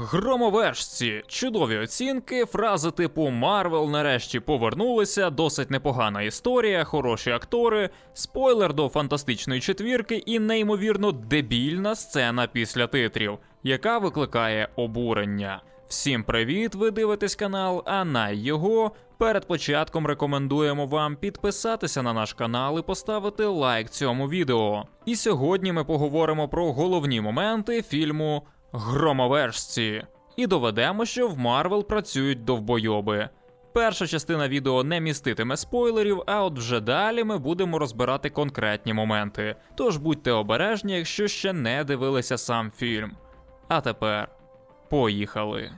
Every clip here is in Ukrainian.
Громовержці, чудові оцінки, фрази типу Марвел нарешті повернулися, досить непогана історія, хороші актори, спойлер до фантастичної четвірки і неймовірно дебільна сцена після титрів, яка викликає обурення. Всім привіт! Ви дивитесь канал, а на його перед початком рекомендуємо вам підписатися на наш канал і поставити лайк цьому відео. І сьогодні ми поговоримо про головні моменти фільму Громовержці і доведемо, що в Марвел працюють довбойоби. Перша частина відео не міститиме спойлерів, а от вже далі ми будемо розбирати конкретні моменти. Тож будьте обережні, якщо ще не дивилися сам фільм. А тепер поїхали.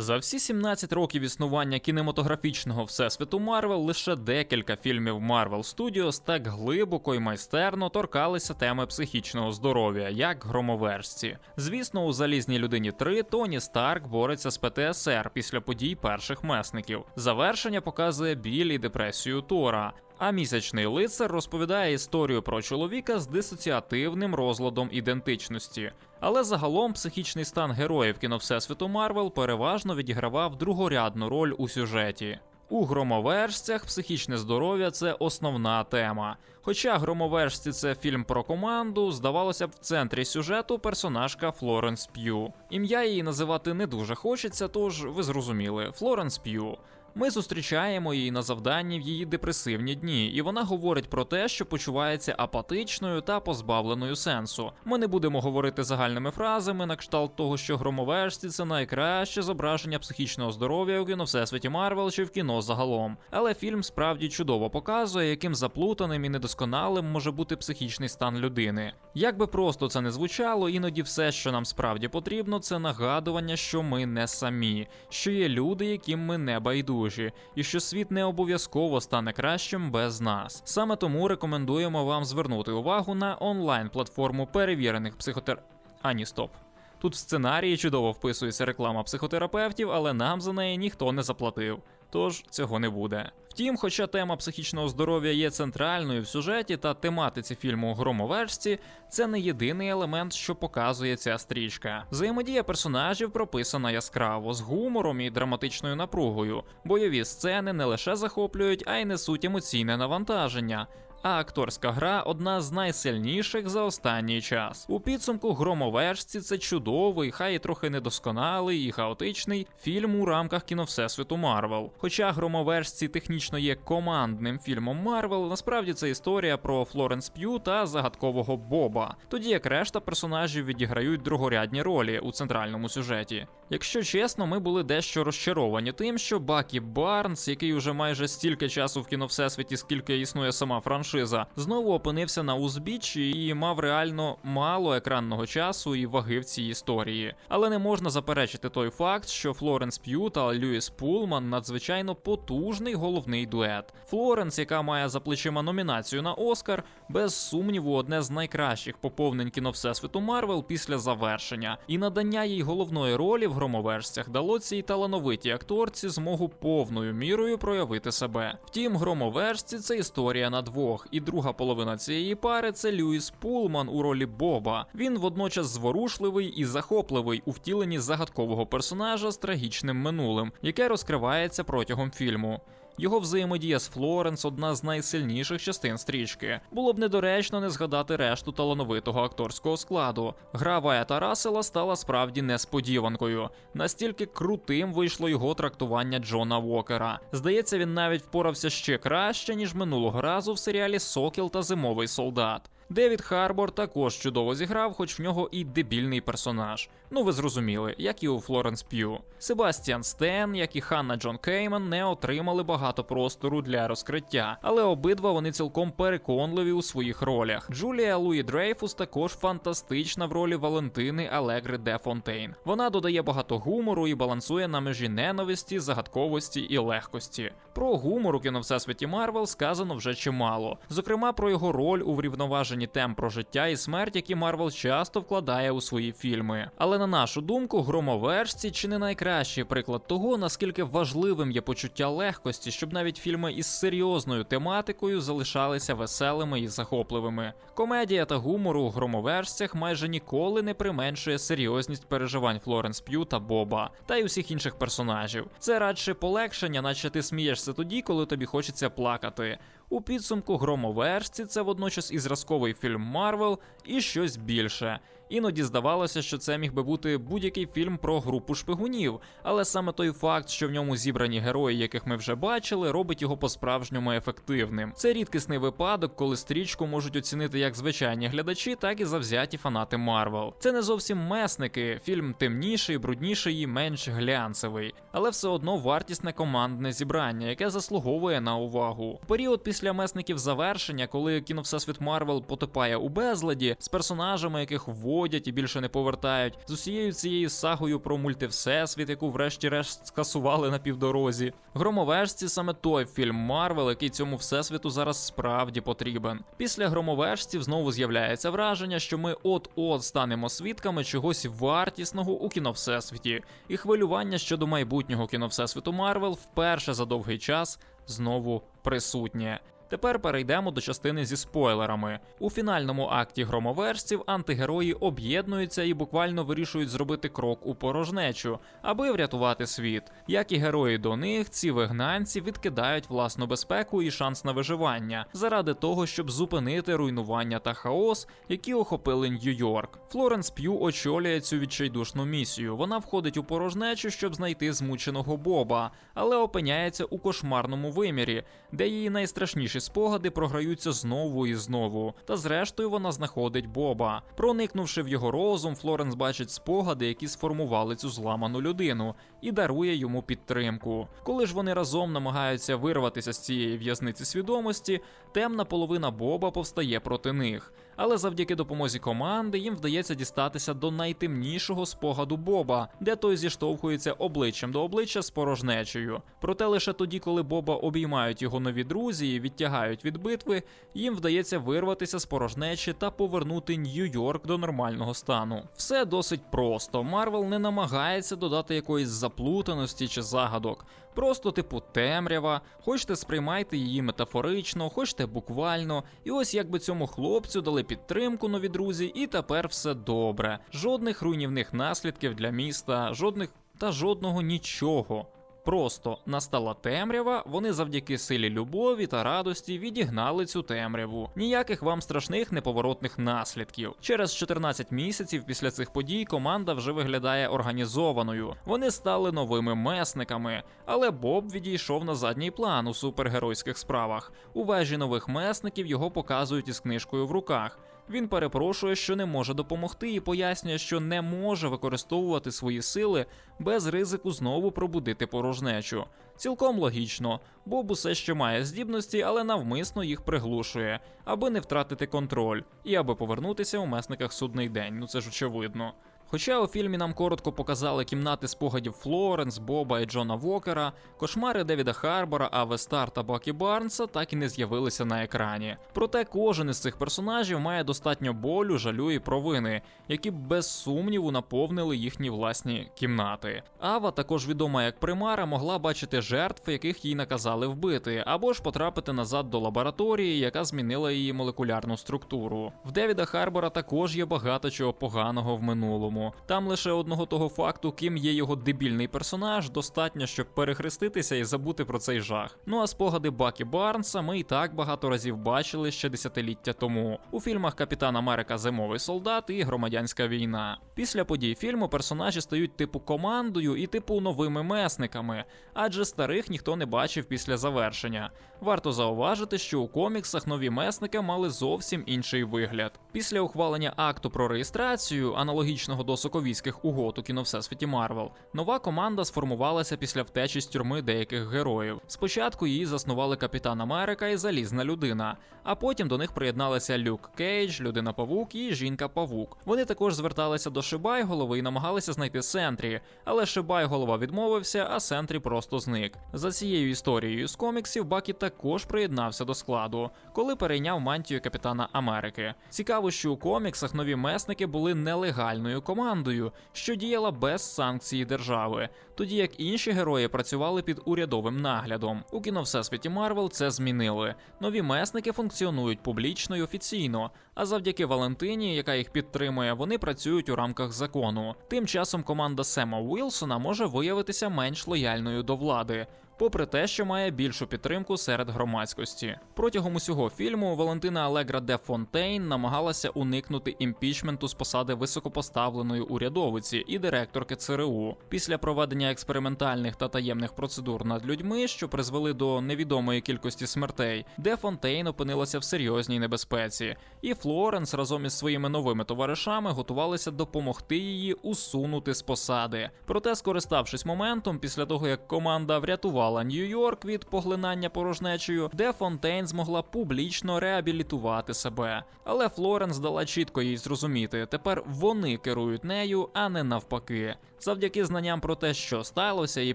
За всі 17 років існування кінематографічного всесвіту Марвел лише декілька фільмів Marvel Studios так глибоко і майстерно торкалися теми психічного здоров'я, як громовержці. Звісно, у залізній людині 3 Тоні Старк бореться з ПТСР після подій перших месників. Завершення показує біль і депресію Тора. А місячний лицар розповідає історію про чоловіка з дисоціативним розладом ідентичності. Але загалом психічний стан героїв кіновсесвіту Марвел переважно відігравав другорядну роль у сюжеті. У громовержцях психічне здоров'я це основна тема. Хоча громовержці це фільм про команду, здавалося б, в центрі сюжету персонажка Флоренс П'ю. Ім'я її називати не дуже хочеться, тож ви зрозуміли Флоренс П'ю. Ми зустрічаємо її на завданні в її депресивні дні, і вона говорить про те, що почувається апатичною та позбавленою сенсу. Ми не будемо говорити загальними фразами на кшталт того, що громовержці це найкраще зображення психічного здоров'я у кіно всесвіті Марвел чи в кіно загалом. Але фільм справді чудово показує, яким заплутаним і недосконалим може бути психічний стан людини. Як би просто це не звучало, іноді все, що нам справді потрібно, це нагадування, що ми не самі, що є люди, яким ми не байдужі і що світ не обов'язково стане кращим без нас. Саме тому рекомендуємо вам звернути увагу на онлайн-платформу перевірених психотер... Ані, стоп. Тут в сценарії чудово вписується реклама психотерапевтів, але нам за неї ніхто не заплатив. Тож цього не буде. Втім, хоча тема психічного здоров'я є центральною в сюжеті та тематиці фільму Громовержці, це не єдиний елемент, що показує ця стрічка. Взаємодія персонажів прописана яскраво, з гумором і драматичною напругою. Бойові сцени не лише захоплюють, а й несуть емоційне навантаження. А акторська гра одна з найсильніших за останній час. У підсумку громовержці це чудовий, хай і трохи недосконалий і хаотичний фільм у рамках кіно Всесвіту Марвел. Хоча громовержці технічно є командним фільмом Марвел, насправді це історія про Флоренс П'ю та загадкового Боба, тоді як решта персонажів відіграють другорядні ролі у центральному сюжеті. Якщо чесно, ми були дещо розчаровані тим, що Бакі Барнс, який уже майже стільки часу в кіно Всесвіті, скільки існує сама франшиза, знову опинився на узбіччі і мав реально мало екранного часу і ваги в цій історії. Але не можна заперечити той факт, що Флоренс П'ю та Льюіс Пулман надзвичайно потужний головний дует. Флоренс, яка має за плечима номінацію на Оскар, без сумніву, одне з найкращих поповнень кіно Всесвіту Марвел після завершення, і надання їй головної ролі в громовержцях дало цій талановитій акторці змогу повною мірою проявити себе. Втім, громовержці це історія на двох, і друга половина цієї пари це Льюіс Пулман у ролі Боба. Він водночас зворушливий і захопливий у втіленні загадкового персонажа з трагічним минулим, яке розкривається протягом фільму. Його взаємодія з Флоренс одна з найсильніших частин стрічки. Було б недоречно не згадати решту талановитого акторського складу. Гра Ваята Рассела стала справді несподіванкою. Настільки крутим вийшло його трактування Джона Вокера. Здається, він навіть впорався ще краще ніж минулого разу в серіалі Сокіл та Зимовий солдат. Девід Харбор також чудово зіграв, хоч в нього і дебільний персонаж. Ну ви зрозуміли, як і у Флоренс П'ю. Себастьян Стен, як і Ханна Джон Кейман, не отримали багато простору для розкриття, але обидва вони цілком переконливі у своїх ролях. Джулія Луї Дрейфус також фантастична в ролі Валентини Алегри де Фонтейн. Вона додає багато гумору і балансує на межі ненависті, загадковості і легкості. Про гумор у кіно Всесвіті Марвел сказано вже чимало, зокрема про його роль у врівноваженні тем про життя і смерть, які Марвел часто вкладає у свої фільми. Але На нашу думку, громовержці чи не найкращий приклад того, наскільки важливим є почуття легкості, щоб навіть фільми із серйозною тематикою залишалися веселими і захопливими. Комедія та гумор у громовержцях майже ніколи не применшує серйозність переживань Флоренс П'ю та Боба та й усіх інших персонажів. Це радше полегшення, наче ти смієшся тоді, коли тобі хочеться плакати. У підсумку громовержці це водночас і зразковий фільм Марвел, і щось більше. Іноді здавалося, що це міг би бути будь-який фільм про групу шпигунів, але саме той факт, що в ньому зібрані герої, яких ми вже бачили, робить його по-справжньому ефективним. Це рідкісний випадок, коли стрічку можуть оцінити як звичайні глядачі, так і завзяті фанати Марвел. Це не зовсім месники, фільм темніший, брудніший і менш глянцевий, але все одно вартісне командне зібрання, яке заслуговує на увагу. Період після месників завершення, коли кіно Всесвіт Марвел потопає у безладі з персонажами, яких вводять і більше не повертають, з усією цією сагою про мультивсесвіт, яку врешті-решт скасували на півдорозі. Громовержці саме той фільм Марвел, який цьому всесвіту зараз справді потрібен. Після громовержців знову з'являється враження, що ми от-от станемо свідками чогось вартісного у кіно Всесвіті, і хвилювання щодо майбутнього кіно Всесвіту Марвел вперше за довгий час знову присутнє. Тепер перейдемо до частини зі спойлерами. У фінальному акті громоверців антигерої об'єднуються і буквально вирішують зробити крок у порожнечу, аби врятувати світ. Як і герої до них, ці вигнанці відкидають власну безпеку і шанс на виживання заради того, щоб зупинити руйнування та хаос, які охопили Нью-Йорк. Флоренс П'ю очолює цю відчайдушну місію. Вона входить у порожнечу, щоб знайти змученого Боба, але опиняється у кошмарному вимірі, де її найстрашніші спогади програються знову і знову. Та зрештою вона знаходить Боба. Проникнувши в його розум, Флоренс бачить спогади, які сформували цю зламану людину, і дарує йому підтримку. Коли ж вони разом намагаються вирватися з цієї в'язниці свідомості, темна половина Боба повстає проти них. Але завдяки допомозі команди їм вдається дістатися до найтемнішого спогаду Боба, де той зіштовхується обличчям до обличчя з порожнечею. Проте лише тоді, коли Боба обіймають його нові друзі і відтягають від битви, їм вдається вирватися з порожнечі та повернути Нью-Йорк до нормального стану. Все досить просто. Марвел не намагається додати якоїсь заплутаності чи загадок. Просто типу темрява, хочете сприймайте її метафорично, хочете буквально. І ось якби цьому хлопцю дали підтримку нові друзі, і тепер все добре. Жодних руйнівних наслідків для міста, жодних та жодного нічого. Просто настала темрява, вони завдяки силі любові та радості відігнали цю темряву. Ніяких вам страшних неповоротних наслідків. Через 14 місяців після цих подій команда вже виглядає організованою. Вони стали новими месниками, але Боб відійшов на задній план у супергеройських справах. У вежі нових месників його показують із книжкою в руках. Він перепрошує, що не може допомогти, і пояснює, що не може використовувати свої сили без ризику знову пробудити порожнечу. Цілком логічно, Боб усе ще має здібності, але навмисно їх приглушує, аби не втратити контроль і аби повернутися у месниках судний день. Ну це ж очевидно. Хоча у фільмі нам коротко показали кімнати спогадів Флоренс, Боба і Джона Вокера, кошмари Девіда Харбора, Аве Стар та Бакі Барнса так і не з'явилися на екрані. Проте кожен із цих персонажів має достатньо болю, жалю і провини, які без сумніву наповнили їхні власні кімнати. Ава, також відома як примара, могла бачити жертв, яких їй наказали вбити, або ж потрапити назад до лабораторії, яка змінила її молекулярну структуру. В Девіда Харбора також є багато чого поганого в минулому. Там лише одного того факту, ким є його дебільний персонаж, достатньо, щоб перехреститися і забути про цей жах. Ну а спогади Бакі Барнса ми і так багато разів бачили ще десятиліття тому у фільмах Капітан Америка Зимовий солдат і Громадянська війна. Після подій фільму персонажі стають типу командою і типу новими месниками, адже старих ніхто не бачив після завершення. Варто зауважити, що у коміксах нові месники мали зовсім інший вигляд. Після ухвалення акту про реєстрацію, аналогічного до соковійських угод у кіно Всесвіті Марвел, нова команда сформувалася після втечі з тюрми деяких героїв. Спочатку її заснували Капітан Америка і Залізна людина, а потім до них приєдналися Люк Кейдж, Людина Павук і Жінка Павук. Вони також зверталися до Шибайголови і намагалися знайти Сентрі, але Шибайголова відмовився, а Сентрі просто зник. За цією історією з коміксів Бакі також приєднався до складу, коли перейняв мантію Капітана Америки. Цікаво, що у коміксах нові месники були нелегальною командою командою, що діяла без санкції держави, тоді як інші герої працювали під урядовим наглядом. У кіно Всесвіті Марвел це змінили. Нові месники функціонують публічно і офіційно, а завдяки Валентині, яка їх підтримує, вони працюють у рамках закону. Тим часом команда Сема Уілсона може виявитися менш лояльною до влади. Попри те, що має більшу підтримку серед громадськості, протягом усього фільму Валентина Алегра де Фонтейн намагалася уникнути імпічменту з посади високопоставленої урядовиці і директорки ЦРУ. Після проведення експериментальних та таємних процедур над людьми, що призвели до невідомої кількості смертей, де Фонтейн опинилася в серйозній небезпеці, і Флоренс разом із своїми новими товаришами готувалися допомогти її усунути з посади. Проте, скориставшись моментом, після того як команда врятувала Нью-Йорк від поглинання порожнечею, де Фонтейн змогла публічно реабілітувати себе. Але Флоренс дала чітко їй зрозуміти, тепер вони керують нею, а не навпаки. Завдяки знанням про те, що сталося, і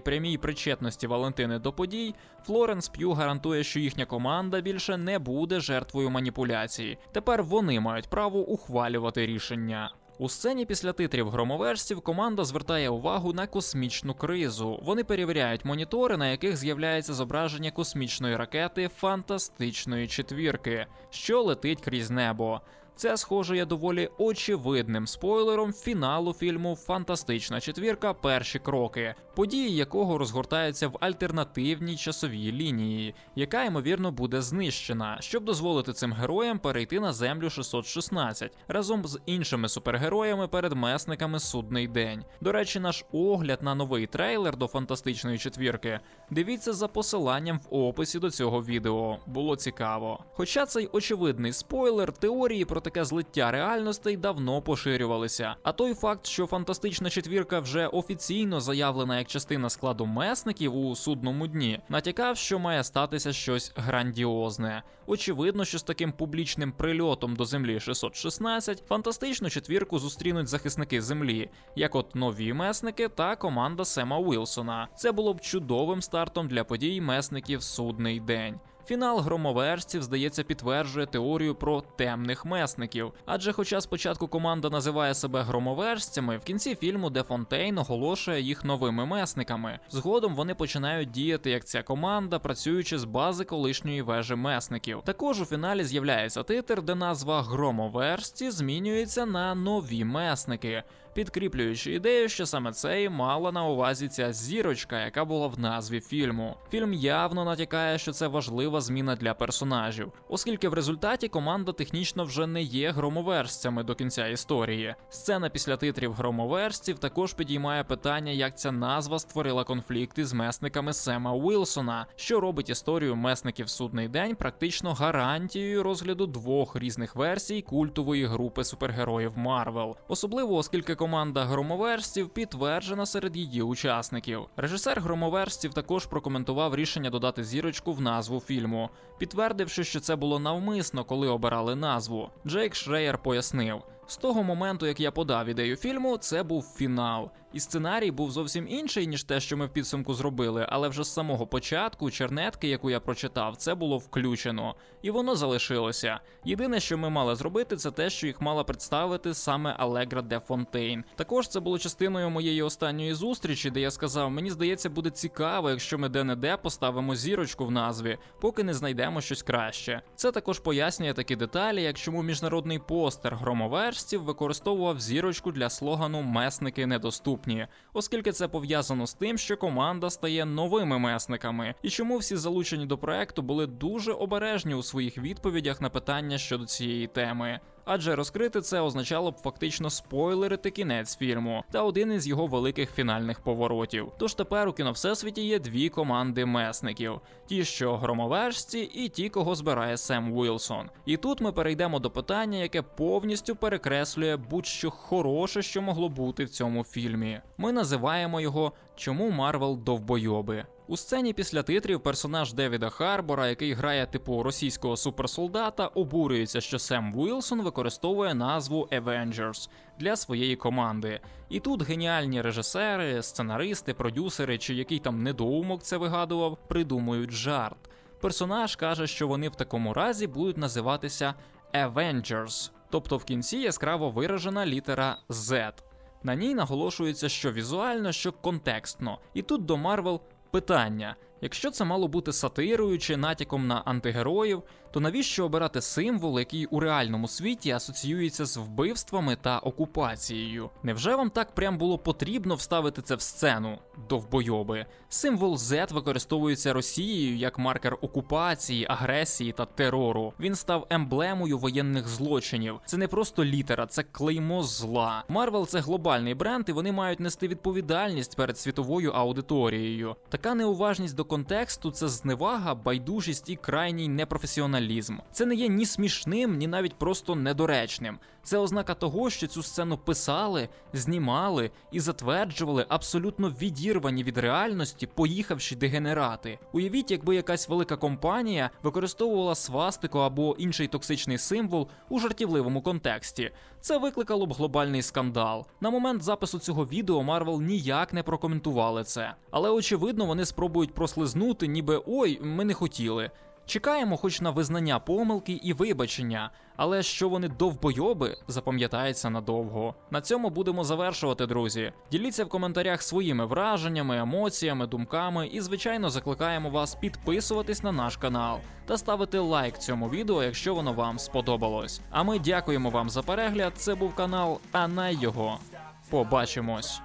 прямій причетності Валентини до подій, Флоренс П'ю гарантує, що їхня команда більше не буде жертвою маніпуляцій. Тепер вони мають право ухвалювати рішення. У сцені після титрів громовержців команда звертає увагу на космічну кризу. Вони перевіряють монітори, на яких з'являється зображення космічної ракети фантастичної четвірки, що летить крізь небо. Це схоже є доволі очевидним спойлером фіналу фільму Фантастична четвірка. Перші кроки, події якого розгортаються в альтернативній часовій лінії, яка ймовірно буде знищена, щоб дозволити цим героям перейти на землю 616 разом з іншими супергероями перед месниками судний день. До речі, наш огляд на новий трейлер до фантастичної четвірки. Дивіться за посиланням в описі до цього відео. Було цікаво. Хоча цей очевидний спойлер, теорії про таке злиття реальностей давно поширювалися. А той факт, що фантастична четвірка вже офіційно заявлена як частина складу месників у судному дні, натякав, що має статися щось грандіозне. Очевидно, що з таким публічним прильотом до землі 616 фантастичну четвірку зустрінуть захисники землі, як от нові месники та команда Сема Уілсона. Це було б чудовим стартом для подій месників судний день. Фінал громоверців, здається, підтверджує теорію про темних месників. Адже, хоча спочатку команда називає себе громоверцями, в кінці фільму Де Фонтейн оголошує їх новими месниками. Згодом вони починають діяти як ця команда, працюючи з бази колишньої вежі месників. Також у фіналі з'являється титр, де назва громоверсті змінюється на нові месники. Підкріплюючи ідею, що саме це і мала на увазі ця зірочка, яка була в назві фільму. Фільм явно натякає, що це важлива зміна для персонажів, оскільки в результаті команда технічно вже не є громоверсцями до кінця історії. Сцена після титрів громоверсців також підіймає питання, як ця назва створила конфлікти з месниками Сема Уілсона, що робить історію месників судний день практично гарантією розгляду двох різних версій культової групи супергероїв Марвел, особливо оскільки команда громоверстів підтверджена серед її учасників. Режисер громоверстів також прокоментував рішення додати зірочку в назву фільму, підтвердивши, що це було навмисно, коли обирали назву. Джейк Шреєр пояснив. З того моменту, як я подав ідею фільму, це був фінал. І сценарій був зовсім інший, ніж те, що ми в підсумку зробили, але вже з самого початку чернетки, яку я прочитав, це було включено, і воно залишилося. Єдине, що ми мали зробити, це те, що їх мала представити саме Алегра де Фонтейн. Також це було частиною моєї останньої зустрічі, де я сказав: мені здається, буде цікаво, якщо ми де-не-де поставимо зірочку в назві, поки не знайдемо щось краще. Це також пояснює такі деталі, як чому міжнародний постер громоверстів використовував зірочку для слогану Месники недоступні оскільки це пов'язано з тим, що команда стає новими месниками, і чому всі залучені до проекту були дуже обережні у своїх відповідях на питання щодо цієї теми. Адже розкрити це означало б фактично спойлерити кінець фільму та один із його великих фінальних поворотів. Тож тепер у кіно всесвіті є дві команди месників: ті, що громовержці, і ті, кого збирає Сем Уілсон. І тут ми перейдемо до питання, яке повністю перекреслює будь-що хороше, що могло бути в цьому фільмі. Ми називаємо його Чому Марвел довбойоби. У сцені після титрів персонаж Девіда Харбора, який грає типу російського суперсолдата, обурюється, що Сем Уілсон використовує назву Avengers для своєї команди. І тут геніальні режисери, сценаристи, продюсери чи який там недоумок це вигадував, придумують жарт. Персонаж каже, що вони в такому разі будуть називатися Avengers, тобто в кінці яскраво виражена літера Z. На ній наголошується, що візуально, що контекстно. І тут до Марвел питання: якщо це мало бути сатирою чи натяком на антигероїв, то навіщо обирати символ, який у реальному світі асоціюється з вбивствами та окупацією? Невже вам так прям було потрібно вставити це в сцену? Довбойоби. Символ Z використовується Росією як маркер окупації, агресії та терору. Він став емблемою воєнних злочинів. Це не просто літера, це клеймо зла. Марвел це глобальний бренд, і вони мають нести відповідальність перед світовою аудиторією. Така неуважність до контексту це зневага, байдужість і крайній непрофесіоналізм. Це не є ні смішним, ні навіть просто недоречним. Це ознака того, що цю сцену писали, знімали і затверджували абсолютно відірвані від реальності, поїхавши дегенерати. Уявіть, якби якась велика компанія використовувала свастику або інший токсичний символ у жартівливому контексті. Це викликало б глобальний скандал. На момент запису цього відео Марвел ніяк не прокоментували це, але очевидно вони спробують прослизнути, ніби ой, ми не хотіли. Чекаємо хоч на визнання помилки і вибачення, але що вони довбойоби, запам'ятається надовго. На цьому будемо завершувати, друзі. Діліться в коментарях своїми враженнями, емоціями, думками і, звичайно, закликаємо вас підписуватись на наш канал та ставити лайк цьому відео, якщо воно вам сподобалось. А ми дякуємо вам за перегляд. Це був канал Анай його. Побачимось.